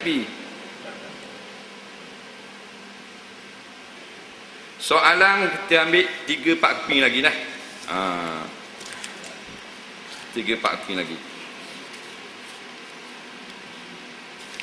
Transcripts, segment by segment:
Tapi Soalan kita ambil 3 4 keping lagi lah. Ha. 3 4 keping lagi.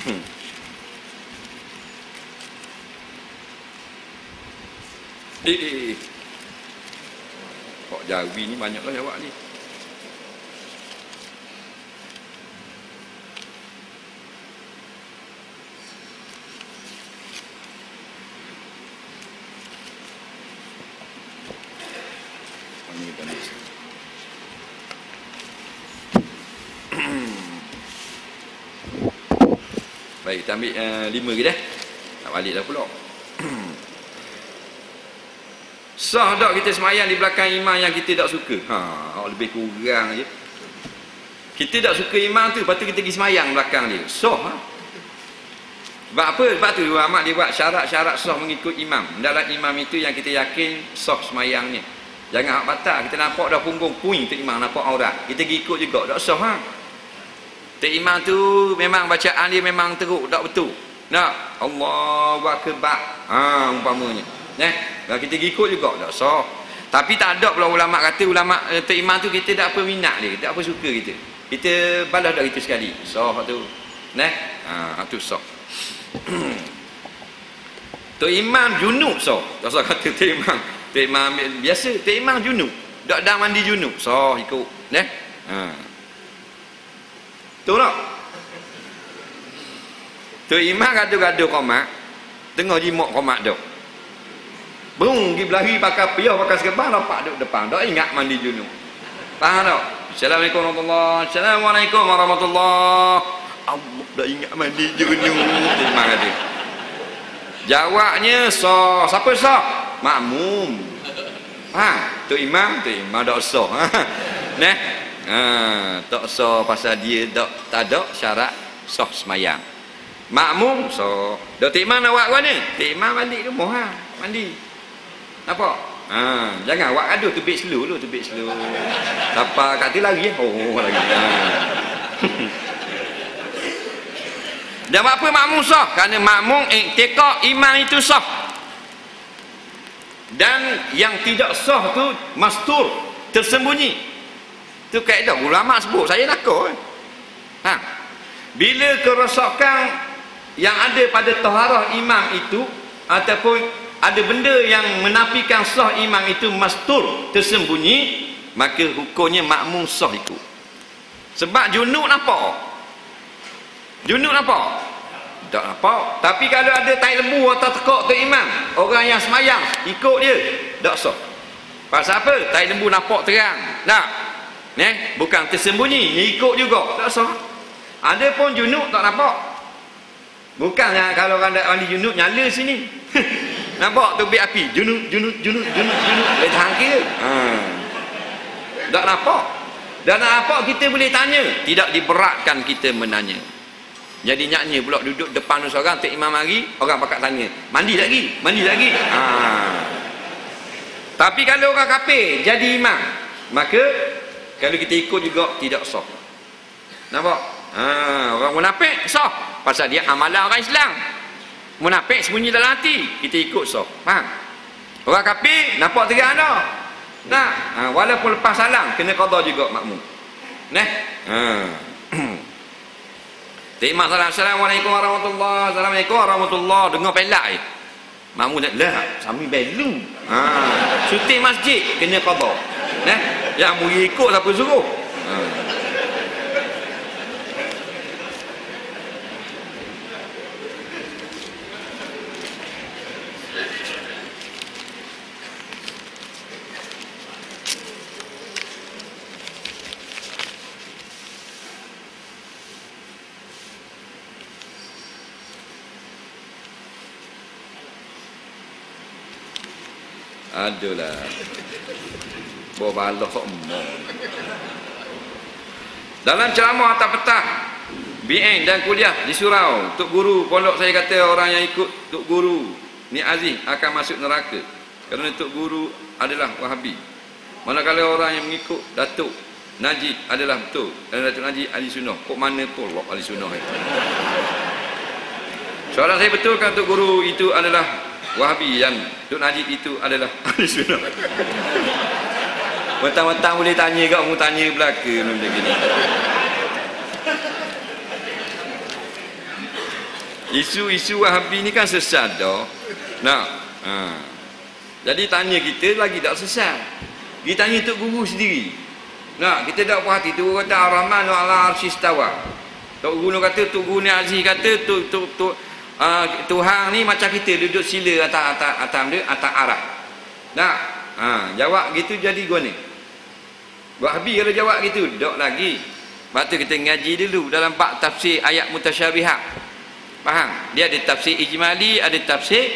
eh, eh, eh. Kok jawi ni banyaklah jawab ni. Baik, kita ambil uh, lima ke dah. Nak balik dah pula. Sah tak kita semayang di belakang imam yang kita tak suka? Ha, lebih kurang je. Kita tak suka imam tu, lepas tu kita pergi semayang belakang dia. Sah ha? Sebab apa? Sebab tu ulama dia buat syarat-syarat sah mengikut imam. Dalam imam itu yang kita yakin sah semayangnya. Jangan hak batal. Kita nampak dah punggung puing tu imam nampak aurat. Kita pergi ikut juga. Tak sah ha? Tak imam tu memang bacaan dia memang teruk tak betul. Nak Allahu akbar. Ha umpamanya. Eh, kalau kita ikut juga tak sah. Tapi tak ada pula ulama kata ulama eh, imam tu kita tak apa minat dia, tak apa suka kita. Kita balas dah itu sekali. Sah tu. Neh. Ha tu sah. Tok imam junub sah. Tak sah kata tok imam. Biasa tok imam junub. Tak dah mandi junub. Sah ikut. Neh. Ha. Betul tak? Tu imam gaduh-gaduh komak. Tengah jimak komak tu. Bung pergi berlari pakai piyah pakai sekerbang nampak duduk depan. Tak ingat mandi junub. Faham tak? Assalamualaikum warahmatullahi Assalamualaikum warahmatullahi Allah dah ingat mandi junub. Imam kata. Jawabnya sah. Siapa sah? Makmum. Ha, tu imam, tu imam dak sah. Nah, Ha, tak sah pasal dia tak, ada syarat sah semayang. Makmum sah. Dah tik mana awak kau ni? Tik imam balik rumah ha. Mandi. Nampak? Ha, jangan awak aduh tebik slow dulu, tebik slow. Siapa kat tu lagi? Oh, lagi. Ha. Dan apa makmum sah? Kerana makmum iktikak imam itu sah. Dan yang tidak sah tu mastur, tersembunyi. Itu kaedah ulama sebut. Saya nakal. Ha. Bila kerosakan yang ada pada taharah imam itu ataupun ada benda yang menafikan sah imam itu mastur tersembunyi maka hukumnya makmum sah itu. Sebab junuk nampak. Junuk nampak? Tak nampak. Tapi kalau ada tai lembu atau tekok tu imam orang yang semayang ikut dia tak sah. Pasal apa? Tai lembu nampak terang. Tak Eh, bukan tersembunyi, ikut juga. Tak sah. Ada pun junub tak nampak. Bukannya kalau orang nak mandi junub nyala sini. nampak tu bi api, junub, junub, junub, junub, junub. Boleh tahan kira. Ha. Tak nampak. Dan apa kita boleh tanya? Tidak diberatkan kita menanya. Jadi nyanyi pula duduk depan seorang tak imam hari, orang pakat tanya, mandi lagi, mandi lagi. Ha. Tapi kalau orang kafir jadi imam, maka kalau kita ikut juga tidak sah. Nampak? Ha, orang munafik sah. Pasal dia amalan orang Islam. Munafik sembunyi dalam hati. Kita ikut sah. Faham? Orang kafir nampak terang dah. Nah, ha, walaupun lepas salam kena qada juga makmum. Neh. Ha. Terima salam. Assalamualaikum warahmatullahi Assalamualaikum warahmatullahi Dengar pelak je. Makmum tak lah. Sami belu. Ha. Syuting masjid kena qada. Neh. Yang mu ikut siapa suruh? Ha. Adulah bawa balah dalam ceramah atas petang BN dan kuliah di surau Tok Guru pondok saya kata orang yang ikut Tok Guru ni Aziz akan masuk neraka kerana Tok Guru adalah Wahabi. Manakala orang yang mengikut Datuk Najib adalah betul. Dan Datuk Najib ahli sunnah. Kok mana pun ahli sunnah itu Soalan saya betul kan Tok Guru itu adalah Wahabi dan Tok Najib itu adalah Ahli Sunnah. Mentang-mentang boleh tanya kat orang tanya belaka macam gini. Isu-isu Wahabi ni kan sesat dah. Nah, ha. Jadi tanya kita lagi tak sesat. Kita tanya Tok Guru sendiri. Nah, kita tak puas hati tu kata Ar-Rahman wa ala arsyistawa. Tok Guru kata Tok Guru ni Aziz kata tu tu tu uh, Tuhan ni macam kita duduk sila atas atas atas dia atas arah. Nah, ha, jawab gitu jadi guna. Buat habis kalau jawab gitu, dok lagi. Sebab tu kita ngaji dulu dalam bab tafsir ayat mutasyabihat. Faham? Dia ada tafsir ijmali, ada tafsir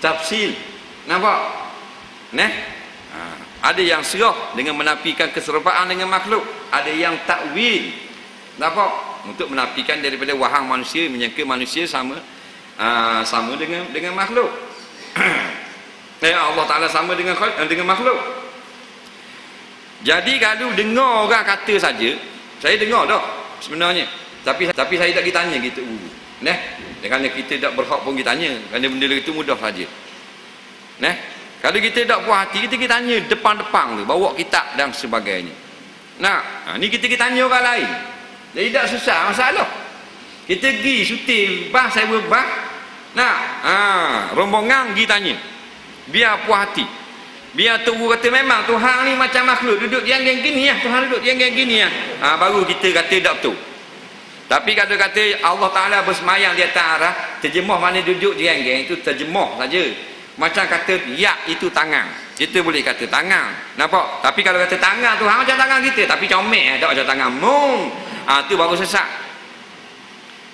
tafsil. Nampak? Neh? Ha. Ada yang serah dengan menafikan keserupaan dengan makhluk. Ada yang takwil. Nampak? Untuk menafikan daripada wahang manusia menyangka manusia sama uh, sama dengan dengan makhluk. eh Allah Taala sama dengan dengan makhluk. Jadi kalau dengar orang kata saja, saya dengar dah sebenarnya. Tapi tapi saya tak ditanya gitu guru. Neh, kerana kita tak berhak pun kita tanya. Kerana benda itu mudah saja. Neh, kalau kita tak puas hati, kita kita tanya depan-depan tu, bawa kitab dan sebagainya. Nah, ha, ni kita kita tanya orang lain. Jadi tak susah masalah. Kita pergi syuting, bah saya berbah. Nah, ha, rombongan pergi tanya. Biar puas hati. Biar tunggu kata memang Tuhan ni macam makhluk duduk yang gini ya. Tuhan duduk yang gini ya. Ha, baru kita kata tak betul. Tapi kalau kata Allah Ta'ala bersemayang di atas arah, terjemah mana duduk di yang itu terjemah saja. Macam kata ya itu tangan. Kita boleh kata tangan. Nampak? Tapi kalau kata tangan Tuhan macam tangan kita. Tapi comel eh. Tak macam tangan. Mung. Ha, tu baru sesak.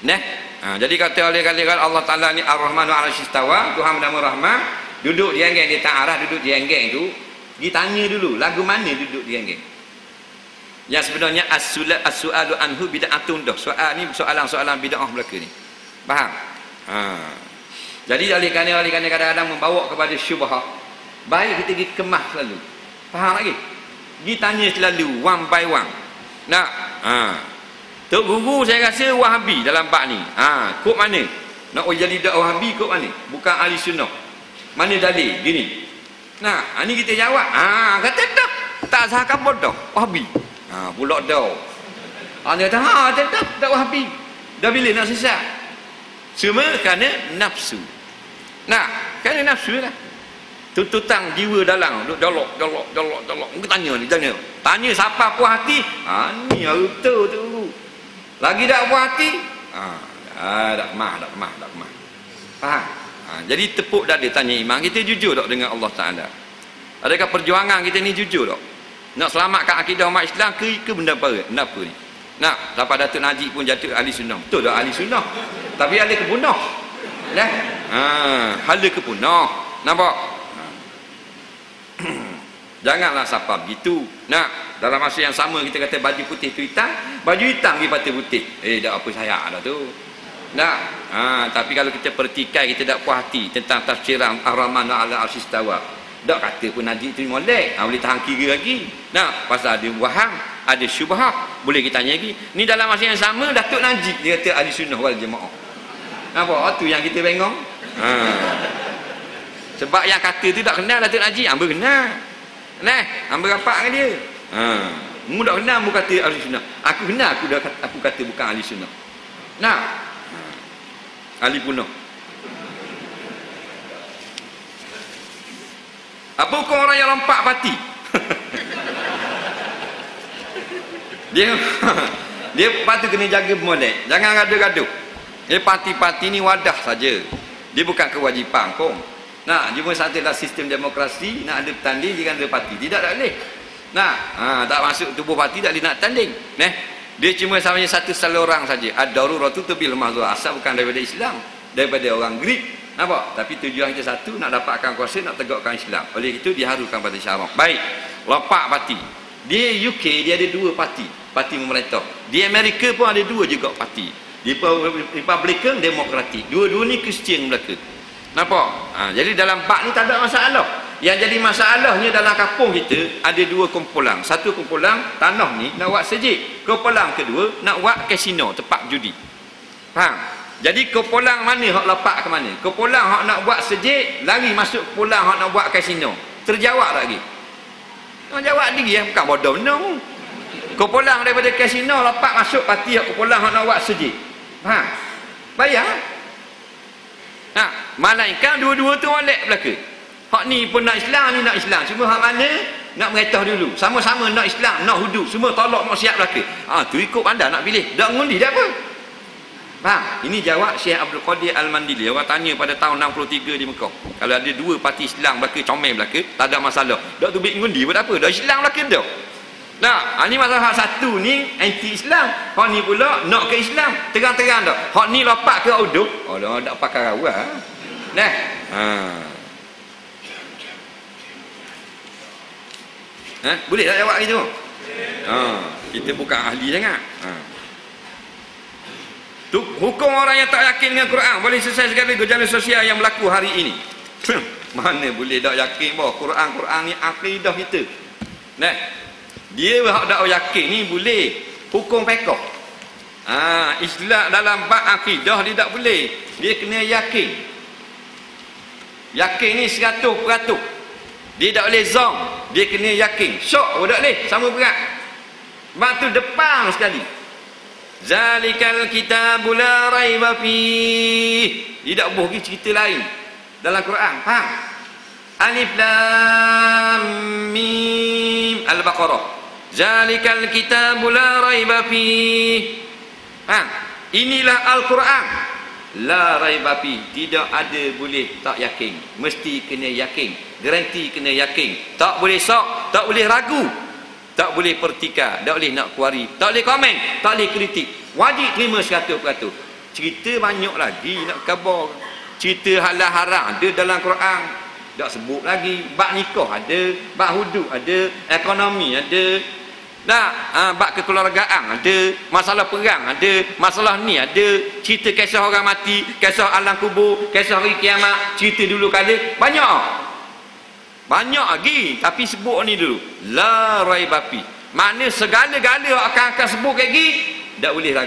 Nah. Ha, jadi kata oleh kali Allah Ta'ala ni Ar-Rahmanu Al-Shistawa. Tuhan bernama Rahman duduk di anggeng dia tak arah duduk di anggeng tu ditanya dulu lagu mana duduk di anggeng yang sebenarnya as-su'alu as anhu bid'atun dah. Soal ni soalan-soalan bid'ah belaka ni. Faham? Ha. jadi oleh kerana oleh kerana kadang-kadang membawa kepada syubhah. Baik kita pergi kemas selalu. Faham lagi? Ditanya selalu one by one. Nak? Ha. Tok Guru saya rasa Wahabi dalam bab ni. Ha. kod mana? Nak jadi dak Wahabi kod mana? Bukan ahli sunnah mana dalil? Gini. Nah, ini kita jawab. Ah, kata tak. Tak sah kabut dah. Wahabi. Ha, pulak dah. Ha, dia kata, ha, tak, tak, wahabi. Dah bila nak sesat? Semua kerana nafsu. Nah, kerana nafsu lah. Tututang jiwa dalam. Duk jolok, jolok, jolok, jolok. Mungkin tanya ni, tanya. Tanya siapa puas hati? Ha, ni betul tu. Lagi tak puas hati? Ha, ah, tak mah, tak mah, tak mah. Faham? Ha, jadi tepuk dah dia tanya iman kita jujur tak dengan Allah Taala. Adakah perjuangan kita ni jujur tak? Nak selamatkan akidah umat Islam ke ke benda apa? Benda apa ni? Nak sampai Datuk Najib pun jatuh ahli sunnah. Betul tak ahli sunnah? Tapi ahli kepunah. Nah. Ha, ahli kepunah. Nampak? Ha. Janganlah siapa begitu. Nak dalam masa yang sama kita kata baju putih tu hitam, baju hitam pergi patah putih. Eh, dah apa saya dah tu. Tak. Ha, tapi kalau kita pertikai kita tak puas hati tentang tafsiran Ar-Rahman ala Arsistawa. Tak kata pun Najib tu molek. Ha, boleh tahan kira lagi. Nah, pasal ada waham, ada syubhah. Boleh kita tanya lagi. Ni dalam masa yang sama Datuk Najib dia kata ahli sunnah wal jemaah. Nampak? tu yang kita bengong. Ha. Sebab yang kata tu tak kenal Datuk Najib. Hamba kenal. Nah, hamba rapat dengan dia. Ha. Mu tak kenal mu kata ahli sunnah. Aku kenal aku dah aku kata bukan ahli sunnah. Nah, Ali bunuh. Apa hukum orang yang lompat pati? dia dia patut kena jaga molek. Jangan gaduh-gaduh. Dia pati-pati ni wadah saja. Dia bukan kewajipan pun. Nah, cuma satu lah sistem demokrasi nak ada tanding jangan ada parti. Tidak tak boleh. Nah, ha, tak masuk tubuh parti tak boleh nak tanding. Neh. Dia cuma samanya satu saluran saja. Ad-daruratu bil mahdzur. Asal bukan daripada Islam, daripada orang Greek. Nampak? Tapi tujuan kita satu nak dapatkan kuasa nak tegakkan Islam. Oleh itu diharukan pada syarak. Baik. Lopak parti. Di UK dia ada dua parti, parti pemerintah. Di Amerika pun ada dua juga parti. Di Republican Demokratik. Dua-dua ni Kristian mereka. Nampak? Ha, jadi dalam bak ni tak ada masalah. Yang jadi masalahnya dalam kampung kita ada dua kumpulan. Satu kumpulan tanah ni nak buat sejik. Kumpulan kedua nak buat kasino, tempat judi. Faham? jadi kepulang mana hak lapak ke mana? Kepulang hak nak buat sejik lari masuk kepulang hak nak buat kasino. Terjawab lagi. Nak jawab lagi ya bukan bodoh benar kepulang daripada kasino lapak masuk parti hak kepulang hak nak buat sejik. Ha bayar? Ha? Malaikat dua-dua tu molek belaka hak ni pun nak Islam ni nak Islam cuma hak mana nak meretah dulu sama-sama nak Islam nak hudud semua tolak siap belaka ha tu ikut anda nak pilih dak ngundi dah apa Faham? Ini jawab Syekh Abdul Qadir Al-Mandili. Orang tanya pada tahun 63 di Mekah. Kalau ada dua parti Islam belaka, comel belaka, tak ada masalah. Dak tu ngundi pun apa? Dak Islam belaka dah. Nah, ini masalah hak satu ni anti Islam. Hak ni pula nak ke Islam. Terang-terang dah. Hak ni lapak ke uduk. Oh, dah dak pakai. Nah. Ha. Ha? Boleh tak jawab gitu? Ha, kita bukan ahli sangat. Ha. Tu, hukum orang yang tak yakin dengan Quran boleh selesai segala gejala sosial yang berlaku hari ini. Mana boleh tak yakin bahawa Quran Quran ni akidah kita. Nah. Dia hak tak yakin ni boleh hukum fiqh. Ah, ha, Islam dalam bab akidah dia tak boleh. Dia kena yakin. Yakin ni 100%. Dia tak boleh zong. Dia kena yakin. Syok tak boleh. Sama berat. Sebab tu depan sekali. Zalikal kitabul la raiba fi. Tidak boleh cerita lain dalam Quran. Faham? Alif lam mim Al-Baqarah. Zalikal kitabul la raiba fi. Ha, inilah Al-Quran. La raiba fi. Tidak ada boleh tak yakin. Mesti kena yakin. Garanti kena yakin. Tak boleh sok, tak boleh ragu tak boleh pertikar, tak boleh nak kuari, tak boleh komen, tak boleh kritik. Wajib terima 100%. Cerita banyak lagi nak khabar. Cerita halal haram ada dalam Quran. Tak sebut lagi. Bak nikah ada, bak hudud ada, ekonomi ada. Nah, ha, bak kekeluargaan ada, masalah perang ada, masalah ni ada, cerita kisah orang mati, kisah alam kubur, kisah hari kiamat, cerita dulu kali banyak. Banyak lagi tapi sebut ni dulu. La raibapi. Mana segala-gala akan akan sebut lagi tak boleh lagi.